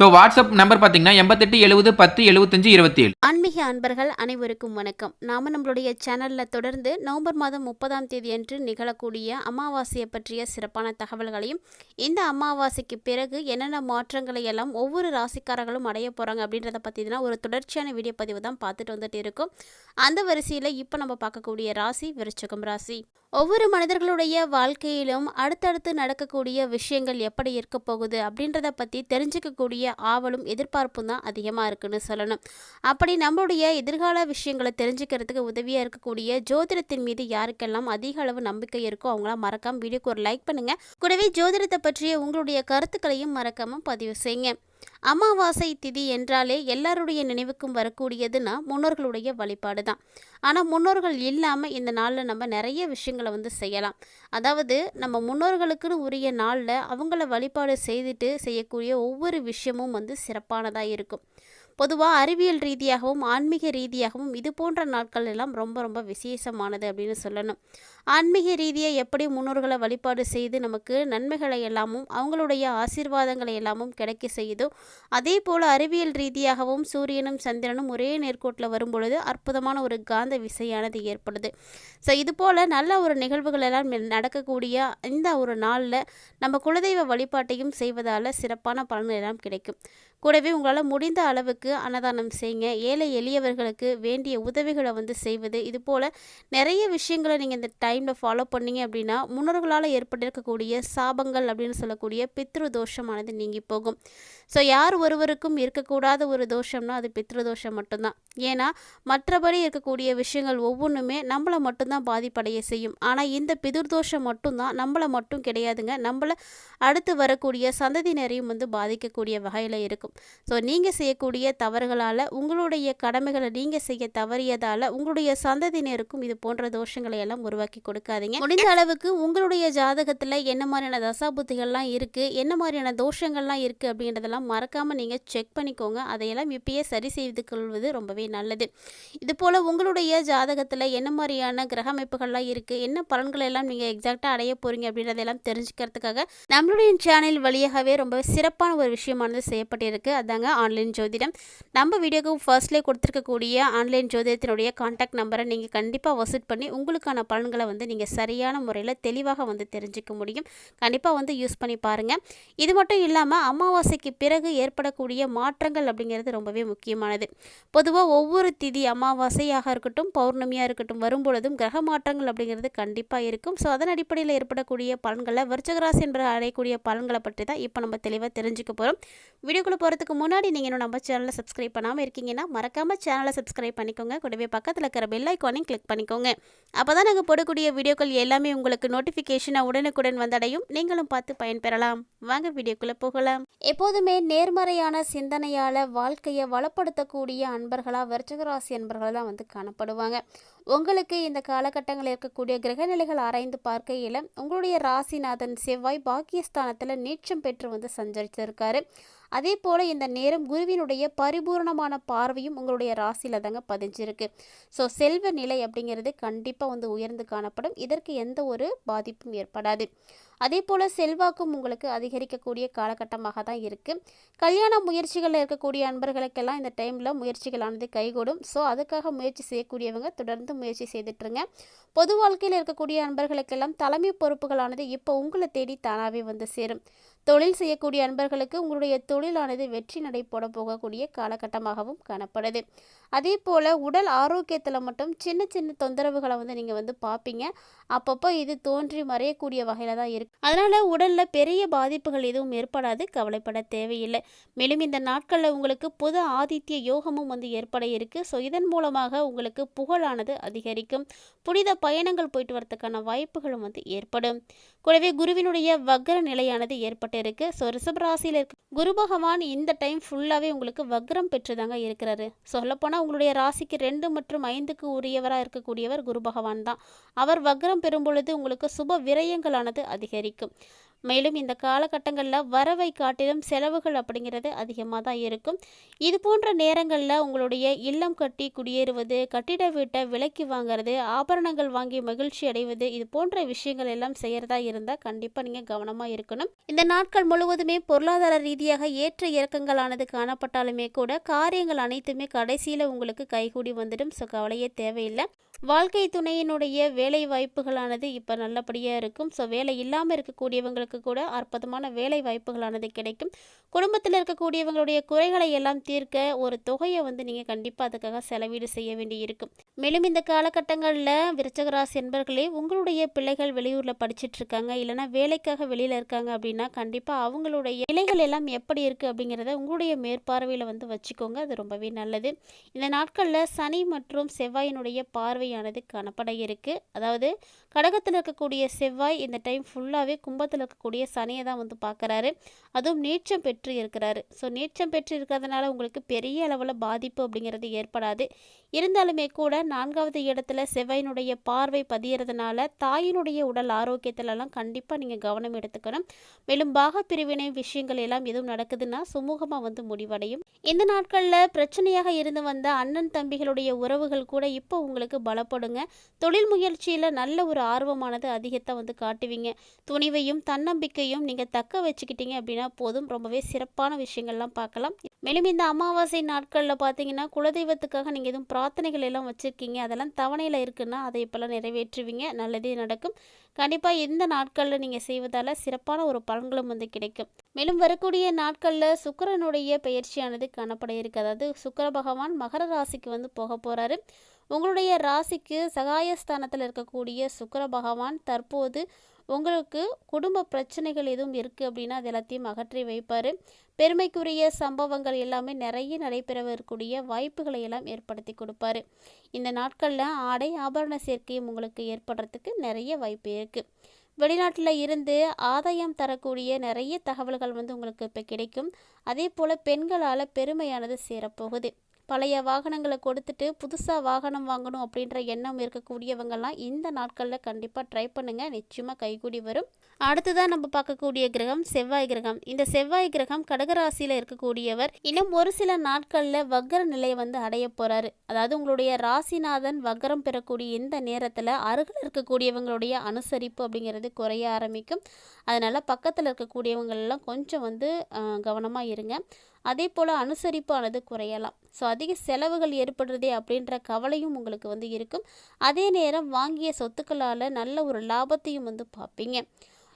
So WhatsApp number பார்த்தீங்கன்னா எண்பத்தெட்டு எழுபது பத்து எழுபத்தஞ்சு இருபத்தி ஏழு ஆன்மீக அன்பர்கள் அனைவருக்கும் வணக்கம். நாம நம்மளுடைய சேனலில் தொடர்ந்து நவம்பர் மாதம் முப்பதாம் தேதி அன்று நிகழக்கூடிய அமாவாசையை பற்றிய சிறப்பான தகவல்களையும் இந்த அமாவாசைக்கு பிறகு என்னென்ன மாற்றங்களை எல்லாம் ஒவ்வொரு ராசிக்காரர்களும் அடைய போகிறாங்க அப்படின்றத பத்தி ஒரு தொடர்ச்சியான வீடியோ பதிவு தான் பார்த்துட்டு வந்துட்டு இருக்கும். அந்த வரிசையில் இப்போ நம்ம பார்க்கக்கூடிய ராசி விருச்சகம் ராசி. ஒவ்வொரு மனிதர்களுடைய வாழ்க்கையிலும் அடுத்தடுத்து நடக்கக்கூடிய விஷயங்கள் எப்படி இருக்க போகுது அப்படின்றத பற்றி தெரிஞ்சுக்கக்கூடிய ஆவலும் எதிர்பார்ப்பும் தான் அதிகமாக இருக்குன்னு சொல்லணும். அப்படி நம்மளுடைய எதிர்கால விஷயங்களை தெரிஞ்சுக்கிறதுக்கு உதவியாக இருக்கக்கூடிய ஜோதிடத்தின் மீது யாருக்கெல்லாம் அதிக அளவு நம்பிக்கை இருக்கோ அவங்களாம் மறக்காம வீடியோக்கு ஒரு லைக் பண்ணுங்க. கூடவே ஜோதிடத்தை பற்றிய உங்களுடைய கருத்துக்களையும் மறக்காம பதிவு செய்யுங்க. அமாவாசை திதி என்றாலே எல்லாருடைய நினைவுக்கும் வரக்கூடியதுன்னா முன்னோர்களுடைய வழிபாடு தான். ஆனால் முன்னோர்கள் இல்லாமல் இந்த நாளில் நம்ம நிறைய விஷயங்களை வந்து செய்யலாம். அதாவது நம்ம முன்னோர்களுக்குன்னு உரிய நாளில் அவங்கள வழிபாடு செய்துட்டு செய்யக்கூடிய ஒவ்வொரு விஷயமும் வந்து சிறப்பானதாக இருக்கும். பொதுவாக அறிவியல் ரீதியாகவும் ஆன்மீக ரீதியாகவும் இது போன்ற நாட்கள் எல்லாம் ரொம்ப ரொம்ப விசேஷமானது அப்படின்னு சொல்லணும். ஆன்மீக ரீதியாக எப்படி முன்னோர்களை வழிபாடு செய்து நமக்கு நன்மைகளை எல்லாமும் அவங்களுடைய ஆசீர்வாதங்களை எல்லாமும் கிடைக்க செய்யுதோ அதே போல் அறிவியல் ரீதியாகவும் சூரியனும் சந்திரனும் ஒரே நேர்கோட்டில் வரும்பொழுது அற்புதமான ஒரு காந்த விசையானது ஏற்படுது. ஸோ இது போல் நல்ல ஒரு நிகழ்வுகள் எல்லாம் நடக்கக்கூடிய இந்த ஒரு நாளில் நம்ம குலதெய்வ வழிபாட்டையும் செய்வதால் சிறப்பான பலன்கள் எல்லாம் கிடைக்கும். கூடவே உங்களால் முடிந்த அளவுக்கு அன்னதானம் செய்யுங்க ஏழை எளியவர்களுக்கு வேண்டிய உதவிகளை வந்து செய்வது. இது போல் நிறைய விஷயங்களை நீங்கள் இந்த டைமில் ஃபாலோ பண்ணீங்க அப்படின்னா முன்னோர்களால் ஏற்பட்டிருக்கக்கூடிய சாபங்கள் அப்படின்னு சொல்லக்கூடிய பித்ரு தோஷமானது நீங்கி போகும். ஸோ யார் ஒருவருக்கும் இருக்கக்கூடாத ஒரு தோஷம்னா அது பித்ரு தோஷம் மட்டும்தான். ஏன்னா மற்றபடி இருக்கக்கூடிய விஷயங்கள் ஒவ்வொன்றுமே நம்மளை மட்டும்தான் பாதிப்படைய செய்யும். ஆனால் இந்த பிதுர் தோஷம் மட்டும்தான் நம்மளை மட்டும் கிடையாதுங்க. நம்மளை அடுத்து வரக்கூடிய சந்ததியினரையும் வந்து பாதிக்கக்கூடிய வகையில் இருக்கும். ஸோ நீங்கள் செய்யக்கூடிய தவறுகளால் உங்களுடைய கடமைகளை நீங்கள் செய்ய தவறியதால் உங்களுடைய சந்ததியினருக்கும் இது போன்ற தோஷங்களை எல்லாம் உருவாக்கி கொடுக்காதீங்க. முடிந்த அளவுக்கு உங்களுடைய ஜாதகத்தில் என்ன மாதிரியான தசாபுத்திகள்லாம் இருக்குது என்ன மாதிரியான தோஷங்கள்லாம் இருக்குது அப்படின்றதெல்லாம் மறக்காமல் நீங்கள் செக் பண்ணிக்கோங்க. அதையெல்லாம் இப்பயே சரி செய்து கொள்வது ரொம்பவே நல்லது. இது போல் உங்களுடைய ஜாதகத்தில் என்ன மாதிரியான கிரக அமைப்புகள்லாம் இருக்குது என்ன பலன்கள் எல்லாம் நீங்கள் எக்ஸாக்டாக அடைய போகிறீங்க அப்படின்றதெல்லாம் தெரிஞ்சுக்கிறதுக்காக நம்மளுடைய சேனல் வழியாகவே ரொம்ப சிறப்பான ஒரு விஷயமானது செய்யப்பட்டிருக்கு. அதாங்க ஆன்லைன் ஜோதிடம். நம்ம வீடியோக்கு ஃபர்ஸ்ட்லேயே கொடுத்துருக்கக்கூடிய ஆன்லைன் ஜோதிடத்தினுடைய காண்டாக்ட் நம்பரை நீங்கள் கண்டிப்பாக வசூட் பண்ணி உங்களுக்கான பலன்களை வந்து நீங்கள் சரியான முறையில் தெளிவாக வந்து தெரிஞ்சுக்க முடியும். கண்டிப்பாக வந்து யூஸ் பண்ணி பாருங்கள் இது மட்டும் இல்லாமல் அமாவாசைக்கு பிறகு ஏற்படக்கூடிய மாற்றங்கள் அப்படிங்கிறது ரொம்பவே முக்கியமானது. பொதுவாக ஒவ்வொரு திதி அமாவாசையாக இருக்கட்டும் பௌர்ணமியாக இருக்கட்டும் வரும்பொழுதும் கிரக மாற்றங்கள் அப்படிங்கிறது கண்டிப்பாக இருக்கும். ஸோ அதன் அடிப்படையில் ஏற்படக்கூடிய பலன்களை விருச்சகராசி என்ற அடையக்கூடிய பலன்களை பற்றி தான் இப்போ நம்ம தெளிவாக தெரிஞ்சுக்க போகிறோம் வீடியோக்குள்ளே போகிறதுக்கு முன்னாடி நீங்கள் இன்னும் நம்ம சேனலை சப்ஸ்கிரைப் பண்ணாமல் இருக்கீங்கன்னா மறக்காமல் சேனலை சப்ஸ்கிரைப் பண்ணிக்கோங்க. கூடவே பக்கத்தில் இருக்கிற பெல் ஐக்கானையும் கிளிக் பண்ணிக்கோங்க. அப்போ தான் நாங்கள் போடக்கூடிய வீடியோக்கள் எல்லாமே உங்களுக்கு நோட்டிஃபிகேஷனாக உடனுக்குடன் வந்தடையும். நீங்களும் பார்த்து பயன்பெறலாம். வாங்க வீடியோக்குள்ளே போகலாம். எப்போதுமே நேர்மறையான சிந்தனையால் வாழ்க்கையை வளப்படுத்தக்கூடிய அன்பர்களாக விருச்சகராசி அன்பர்கள் தான் வந்து காணப்படுவாங்க. உங்களுக்கு இந்த காலகட்டங்களில் இருக்கக்கூடிய கிரகநிலைகள் ஆராய்ந்து பார்க்கையில் உங்களுடைய ராசிநாதன் செவ்வாய் பாக்கியஸ்தானத்தில் நீச்சம் பெற்று வந்து சஞ்சரித்திருக்காரு அதே போல் இந்த நேரம் குருவினுடைய பரிபூர்ணமான பார்வையும் உங்களுடைய ராசியில் தாங்க பதிஞ்சிருக்கு. ஸோ செல்வ நிலை அப்படிங்கிறது கண்டிப்பாக வந்து உயர்ந்து காணப்படும். இதற்கு எந்த ஒரு பாதிப்பும் ஏற்படாது. அதே போல் செல்வாக்கும் உங்களுக்கு அதிகரிக்கக்கூடிய காலகட்டமாக தான் இருக்குது கல்யாண முயற்சிகளில் இருக்கக்கூடிய அன்பர்களுக்கெல்லாம் இந்த டைமில் முயற்சிகளானது கைகூடும். ஸோ அதுக்காக முயற்சி செய்யக்கூடியவங்க தொடர்ந்து முயற்சி செய்துட்டுருங்க பொது வாழ்க்கையில் இருக்கக்கூடிய அன்பர்களுக்கெல்லாம் தலைமை பொறுப்புகளானது இப்போ உங்களை தேடி தானாகவே வந்து சேரும். தொழில் செய்யக்கூடிய அன்பர்களுக்கு உங்களுடைய தொழிலானது வெற்றி நடை போட போகக்கூடிய காலகட்டமாகவும் காணப்படுது. அதே போல் உடல் ஆரோக்கியத்தில் மட்டும் சின்ன சின்ன தொந்தரவுகளை வந்து நீங்கள் வந்து பார்ப்பீங்க அப்பப்போ இது தோன்றி மறையக்கூடிய வகையில் தான் இருக்குது அதனால் உடலில் பெரிய பாதிப்புகள் எதுவும் ஏற்படாது கவலைப்பட தேவையில்லை. மேலும் இந்த நாட்களில் உங்களுக்கு புது ஆதித்ய யோகமும் வந்து ஏற்பட இருக்குது ஸோ இதன் மூலமாக உங்களுக்கு புகழானது அதிகரிக்கும். புனித பயணங்கள் போயிட்டு வரத்துக்கான வாய்ப்புகளும் வந்து ஏற்படும். கூடவே குருவினுடைய வக்ர நிலையானது ஏற்பட்டிருக்கு ஸோ ரிஷபராசியில் இருக்க. குரு பகவான் இந்த டைம் ஃபுல்லாகவே உங்களுக்கு வக்ரம் பெற்றுதாங்க இருக்கிறாரு. சொல்லப்போனால் உங்களுடைய ராசிக்கு ரெண்டு மற்றும் ஐந்துக்கு உரியவராக இருக்கக்கூடியவர் குரு பகவான் தான். அவர் வக்ரம் பெறும் பொழுது உங்களுக்கு சுப விரயங்களானது அதிகரிக்கும். மேலும் இந்த காலகட்டங்களில் வரவை காட்டிலும் செலவுகள் அப்படிங்கிறது அதிகமாக தான் இருக்கும். இது போன்ற நேரங்களில் உங்களுடைய இல்லம் கட்டி குடியேறுவது கட்டிட வீட்டை விலைக்கு வாங்குறது ஆபரணங்கள் வாங்கி மகிழ்ச்சி அடைவது இது போன்ற விஷயங்கள் எல்லாம் செய்கிறதா இருந்தால் கண்டிப்பாக நீங்கள் கவனமாக இருக்கணும். இந்த நாட்கள் முழுவதுமே பொருளாதார ரீதியாக ஏற்ற இறக்கங்களானது காணப்பட்டாலுமே கூட காரியங்கள் அனைத்துமே கடைசியில் உங்களுக்கு கைகூடி வந்துடும். ஸோ கவலையே தேவையில்லை. வாழ்க்கை துணையினுடைய வேலை வாய்ப்புகளானது இப்போ நல்லபடியாக இருக்கும். ஸோ வேலை இல்லாமல் இருக்கக்கூடியவங்களுக்கு கூட அற்புதமான வேலை வாய்ப்புகளானது கிடைக்கும். குடும்பத்தில் இருக்கக்கூடியவங்களுடைய குறைகளை எல்லாம் தீர்க்க ஒரு தொகையை வந்து நீங்கள் கண்டிப்பாக அதுக்காக செலவீடு செய்ய வேண்டி இருக்கும் மேலும் இந்த காலகட்டங்களில் விருச்சகராசி என்பர்களே உங்களுடைய பிள்ளைகள் வெளியூரில் படிச்சுட்டு இருக்காங்க இல்லைன்னா வேலைக்காக வெளியில் இருக்காங்க அப்படின்னா கண்டிப்பாக அவங்களுடைய இலைகள் எல்லாம் எப்படி இருக்குது அப்படிங்கிறத உங்களுடைய மேற்பார்வையில் வந்து வச்சுக்கோங்க அது ரொம்பவே நல்லது. இந்த நாட்களில் சனி மற்றும் செவ்வாயினுடைய பார்வையானது காணப்பட இருக்குது அதாவது கடகத்தில் இருக்கக்கூடிய செவ்வாய் இந்த டைம் ஃபுல்லாகவே கும்பத்தில் இருக்கக்கூடிய சனியை தான் வந்து பார்க்குறாரு. அதுவும் நீச்சம் பெற்று இருக்கிறாரு. ஸோ நீச்சம் பெற்று இருக்கிறதுனால உங்களுக்கு பெரிய அளவில் பாதிப்பு அப்படிங்கிறது ஏற்படாது. இருந்தாலுமே கூட நான்காவது இடத்துல செவ்வாயினுடைய பார்வை பதியறதுனால தாயினுடைய உடல் ஆரோக்கியத்திலலாம் கண்டிப்பாக நீங்கள் கவனம் எடுத்துக்கணும். மேலும் பாக பிரிவினை விஷயங்கள் எல்லாம் எதுவும் நடக்குதுன்னா சுமூகமாக வந்து முடிவடையும். இந்த நாட்களில் பிரச்சனையாக இருந்து வந்த அண்ணன் தம்பிகளுடைய உறவுகள் கூட இப்போ உங்களுக்கு பலப்படுங்க. தொழில் முயற்சியில் நல்ல ஒரு ஆர்வமானது அதிகத்தை வந்து காட்டுவீங்க. துணிவையும் தன்னம்பிக்கையும் நீங்கள் தக்க வச்சுக்கிட்டீங்க அப்படின்னா போதும். ரொம்பவே சிறப்பான விஷயங்கள்லாம் பார்க்கலாம். மேலும் இந்த அமாவாசை நாட்களில் பார்த்தீங்கன்னா குலதெய்வத்துக்காக நீங்கள் எதுவும் பிரார்த்தனைகள் எல்லாம் வச்சுருக்கீங்க. அதெல்லாம் தவணையில் இருக்குன்னா அதை இப்போல்லாம் நிறைவேற்றுவீங்க. நல்லதே நடக்கும். கண்டிப்பாக இந்த நாட்களில் நீங்கள் செய்வதால் சிறப்பான ஒரு பலன்களும் வந்து கிடைக்கும். மேலும் வரக்கூடிய நாட்களில் சுக்கிரனுடைய பயிற்சியானது காணப்பட இருக்கு. அதாவது சுக்கிர பகவான் மகர ராசிக்கு வந்து போக போகிறாரு உங்களுடைய ராசிக்கு சகாயஸ்தானத்தில் இருக்கக்கூடிய சுக்கர பகவான் தற்போது உங்களுக்கு குடும்ப பிரச்சனைகள் எதுவும் இருக்குது அப்படின்னா அது எல்லாத்தையும் அகற்றி வைப்பார். பெருமைக்குரிய சம்பவங்கள் எல்லாமே நிறைய நடைபெறக்கூடிய வாய்ப்புகளை எல்லாம் ஏற்படுத்தி கொடுப்பாரு. இந்த நாட்களில் ஆடை ஆபரண சேர்க்கையும் உங்களுக்கு ஏற்படுறதுக்கு நிறைய வாய்ப்பு இருக்குது வெளிநாட்டில் இருந்து ஆதாயம் தரக்கூடிய நிறைய தகவல்கள் வந்து உங்களுக்கு இப்போ கிடைக்கும். அதே போல் பெண்களால் பெருமையானது சேரப்போகுது. பழைய வாகனங்களை கொடுத்துட்டு புதுசாக வாகனம் வாங்கணும் அப்படின்ற எண்ணம் இருக்கக்கூடியவங்கெல்லாம் இந்த நாட்களில் கண்டிப்பாக ட்ரை பண்ணுங்கள் நிச்சயமாக கைகூடி வரும். அடுத்ததான் நம்ம பார்க்கக்கூடிய கிரகம் செவ்வாய் கிரகம். இந்த செவ்வாய் கிரகம் கடகராசியில் இருக்கக்கூடியவர் இன்னும் ஒரு சில நாட்களில் வக்கர நிலையை வந்து அடைய போகிறாரு அதாவது உங்களுடைய ராசிநாதன் வக்கரம் பெறக்கூடிய இந்த நேரத்தில் அருகில் இருக்கக்கூடியவங்களுடைய அனுசரிப்பு அப்படிங்கிறது குறைய ஆரம்பிக்கும். அதனால் பக்கத்தில் இருக்கக்கூடியவங்களெல்லாம் கொஞ்சம் வந்து கவனமாக இருங்க. அதே போல் அனுசரிப்பானது குறையலாம். ஸோ அதிக செலவுகள் ஏற்படுறதே அப்படின்ற கவலையும் உங்களுக்கு வந்து இருக்கும். அதே நேரம் வாங்கிய சொத்துக்களால் நல்ல ஒரு லாபத்தையும் வந்து பார்ப்பீங்க.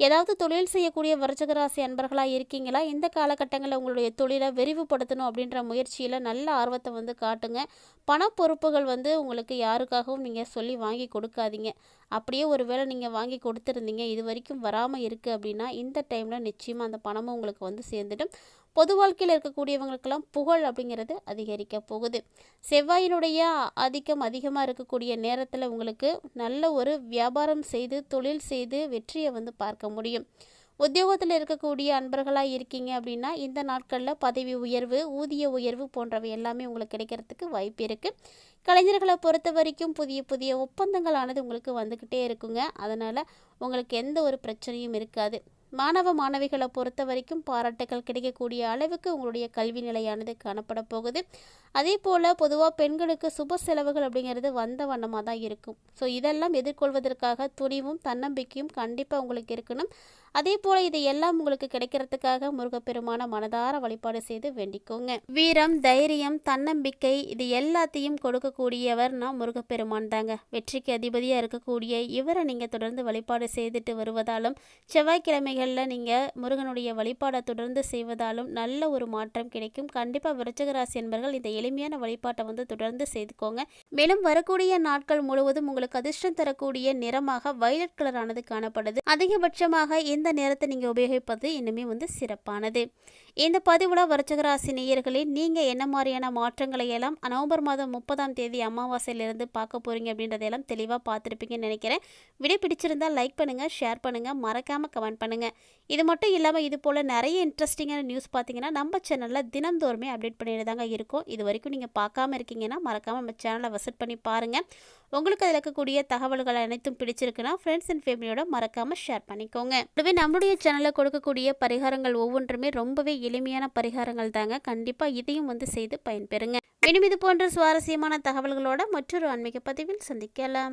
ஏதாவது தொழில் செய்யக்கூடிய வருச்சகராசி அன்பர்களாக இருக்கீங்களா? இந்த காலகட்டங்களில் உங்களுடைய தொழிலை விரிவுபடுத்தணும் அப்படின்ற முயற்சியில் நல்ல ஆர்வத்தை வந்து காட்டுங்க. பண பொறுப்புகள் வந்து உங்களுக்கு யாருக்காகவும் நீங்கள் சொல்லி வாங்கி கொடுக்காதீங்க. அப்படியே ஒரு வேளை நீங்கள் வாங்கி கொடுத்துருந்தீங்க இது வரைக்கும் வராமல் இருக்குது அப்படின்னா இந்த டைமில் நிச்சயமாக அந்த பணமும் உங்களுக்கு வந்து சேர்ந்துடும். பொது வாழ்க்கையில் இருக்கக்கூடியவங்களுக்கெல்லாம் புகழ் அப்படிங்கிறது அதிகரிக்க போகுது. செவ்வாயினுடைய ஆதிக்கம் அதிகமாக இருக்கக்கூடிய நேரத்தில் உங்களுக்கு நல்ல ஒரு வியாபாரம் செய்து தொழில் செய்து வெற்றியை வந்து பார்க்க முடியும். உத்தியோகத்தில் இருக்கக்கூடிய அன்பர்களாக இருக்கீங்க அப்படின்னா இந்த நாட்களில் பதவி உயர்வு ஊதிய உயர்வு போன்றவை எல்லாமே உங்களுக்கு கிடைக்கிறதுக்கு வாய்ப்பு இருக்குது கலைஞர்களை பொறுத்த வரைக்கும் புதிய புதிய ஒப்பந்தங்களானது உங்களுக்கு வந்துக்கிட்டே இருக்குங்க. அதனால் உங்களுக்கு எந்த ஒரு பிரச்சனையும் இருக்காது. மாணவ மாணவிகளை பொறுத்த வரைக்கும் பாராட்டுகள் கிடைக்கக்கூடிய அளவுக்கு உங்களுடைய கல்வி நிலையானது காணப்பட போகுது. அதே போல் பொதுவாக பெண்களுக்கு சுப செலவுகள் அப்படிங்கிறது வந்த வண்ணமாக தான் இருக்கும். ஸோ இதெல்லாம் எதிர்கொள்வதற்காக துணிவும் தன்னம்பிக்கையும் கண்டிப்பாக உங்களுக்கு இருக்கணும். அதே போல இதை எல்லாம் உங்களுக்கு கிடைக்கிறதுக்காக முருகப்பெருமான மனதார வழிபாடு செய்து வேண்டிக்கோங்க. வீரம் தைரியம் தன்னம்பிக்கை இது எல்லாத்தையும் கொடுக்கக்கூடியவர் நான் முருகப்பெருமான் தாங்க. வெற்றிக்கு அதிபதியாக இருக்கக்கூடிய இவரை நீங்கள் தொடர்ந்து வழிபாடு செய்துட்டு வருவதாலும் செவ்வாய்க்கிழமைகளில் நீங்கள் முருகனுடைய வழிபாடை தொடர்ந்து செய்வதாலும் நல்ல ஒரு மாற்றம் கிடைக்கும். கண்டிப்பாக விருச்சகராசி என்பர்கள் இந்த எளிமையான வழிபாட்டை வந்து தொடர்ந்து செய்துக்கோங்க. மேலும் வரக்கூடிய நாட்கள் முழுவதும் உங்களுக்கு அதிர்ஷ்டம் தரக்கூடிய நிறமாக வைலட் கலரானது காணப்படுது. அதிகபட்சமாக இந்த நேரத்தை நீங்கள் உபயோகிப்பது இன்னுமே வந்து சிறப்பானது. இந்த பதிவில் வரச்சகராசி நேயர்களே நீங்கள் என்ன மாதிரியான மாற்றங்களை எல்லாம் நவம்பர் மாதம் முப்பதாம் தேதி அமாவாசையிலிருந்து பார்க்க போகிறீங்க அப்படின்றதையெல்லாம் தெளிவாக பார்த்துருப்பீங்கன்னு நினைக்கிறேன். வீடியோ பிடிச்சிருந்தால் லைக் பண்ணுங்கள் ஷேர் பண்ணுங்கள் மறக்காமல் கமெண்ட் பண்ணுங்கள் இது மட்டும் இல்லாமல் இது போல் நிறைய இன்ட்ரெஸ்டிங்கான நியூஸ் பார்த்தீங்கன்னா நம்ம சேனலில் தினந்தோறுமே அப்டேட் பண்ணிட்டு தாங்க இருக்கும். இது வரைக்கும் நீங்கள் பார்க்காம இருக்கீங்கன்னா மறக்காமல் நம்ம சேனலை விசிட் பண்ணி பாருங்கள் உங்களுக்கு அதில் இருக்கக்கூடிய தகவல்கள் அனைத்தும் பிடிச்சிருக்குன்னா ஃப்ரெண்ட்ஸ் அண்ட் ஃபேமிலியோட மறக்காமல் ஷேர் பண்ணிக்கோங்க. இதுவே நம்மளுடைய சேனலில் கொடுக்கக்கூடிய பரிகாரங்கள் ஒவ்வொன்றுமே ரொம்பவே எளிமையான பரிகாரங்கள் தாங்க. கண்டிப்பாக இதையும் வந்து செய்து பயன்பெறுங்க. மேலும் இது போன்ற சுவாரஸ்யமான தகவல்களோட மற்றொரு ஆன்மீக பதிவில் சந்திக்கலாம்.